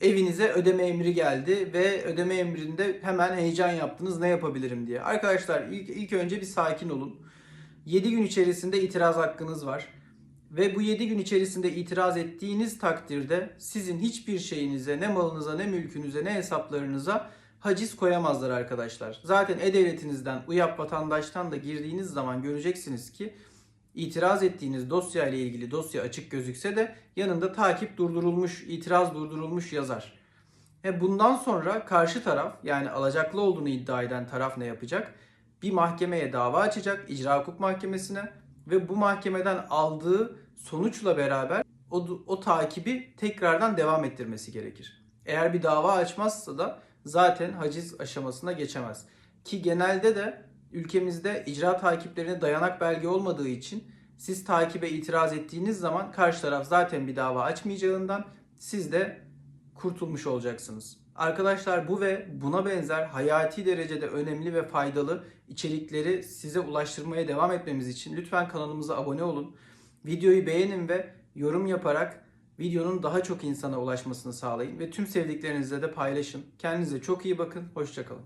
Evinize ödeme emri geldi ve ödeme emrinde hemen heyecan yaptınız ne yapabilirim diye. Arkadaşlar ilk, ilk önce bir sakin olun. 7 gün içerisinde itiraz hakkınız var. Ve bu 7 gün içerisinde itiraz ettiğiniz takdirde sizin hiçbir şeyinize, ne malınıza, ne mülkünüze, ne hesaplarınıza haciz koyamazlar arkadaşlar. Zaten E-Devletinizden, UYAP vatandaştan da girdiğiniz zaman göreceksiniz ki itiraz ettiğiniz dosya ile ilgili dosya açık gözükse de yanında takip durdurulmuş, itiraz durdurulmuş yazar. Ve bundan sonra karşı taraf yani alacaklı olduğunu iddia eden taraf ne yapacak? Bir mahkemeye dava açacak, icra hukuk mahkemesine ve bu mahkemeden aldığı sonuçla beraber o, o takibi tekrardan devam ettirmesi gerekir. Eğer bir dava açmazsa da zaten haciz aşamasına geçemez. Ki genelde de ülkemizde icra takiplerine dayanak belge olmadığı için siz takibe itiraz ettiğiniz zaman karşı taraf zaten bir dava açmayacağından siz de kurtulmuş olacaksınız. Arkadaşlar bu ve buna benzer hayati derecede önemli ve faydalı içerikleri size ulaştırmaya devam etmemiz için lütfen kanalımıza abone olun. Videoyu beğenin ve yorum yaparak videonun daha çok insana ulaşmasını sağlayın ve tüm sevdiklerinizle de paylaşın. Kendinize çok iyi bakın. Hoşçakalın.